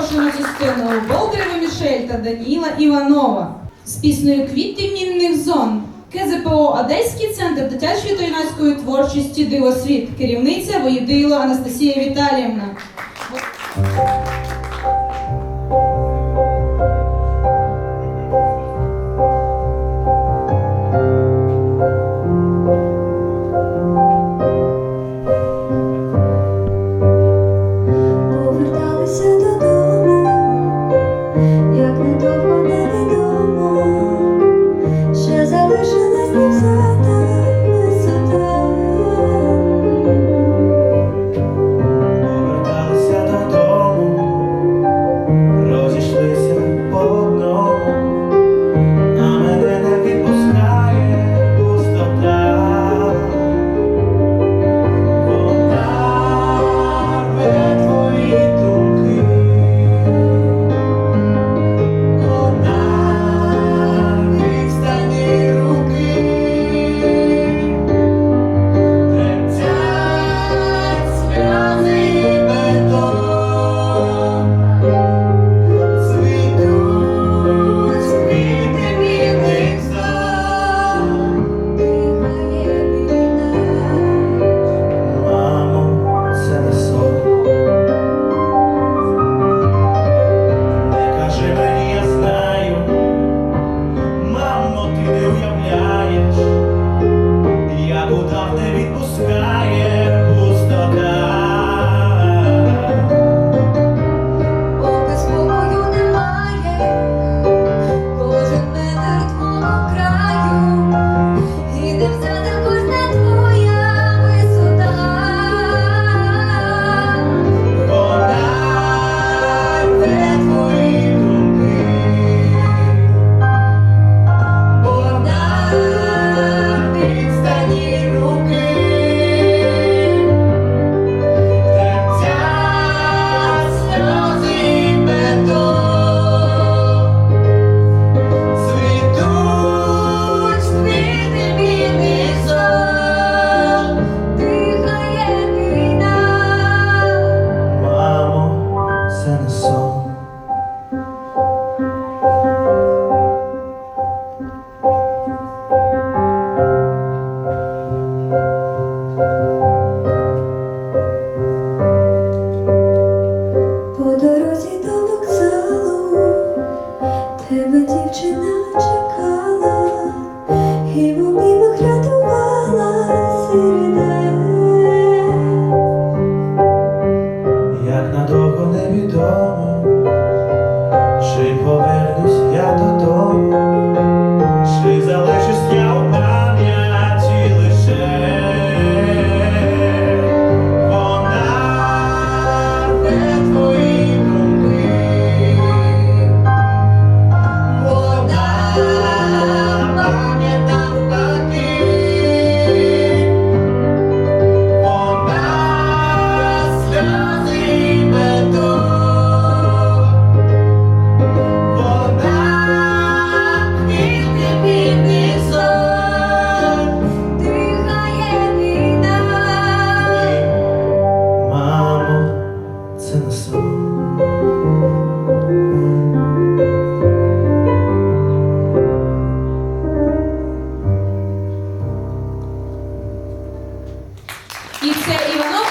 запрошуємо зі сцену Болдерева Мішель та Даніла Іванова з піснею Квіти мінних зон. КЗПО Одеський центр дитячої та юнацької творчості Дивосвіт. Керівниця Воєдила Анастасія Віталіївна. І це Іванов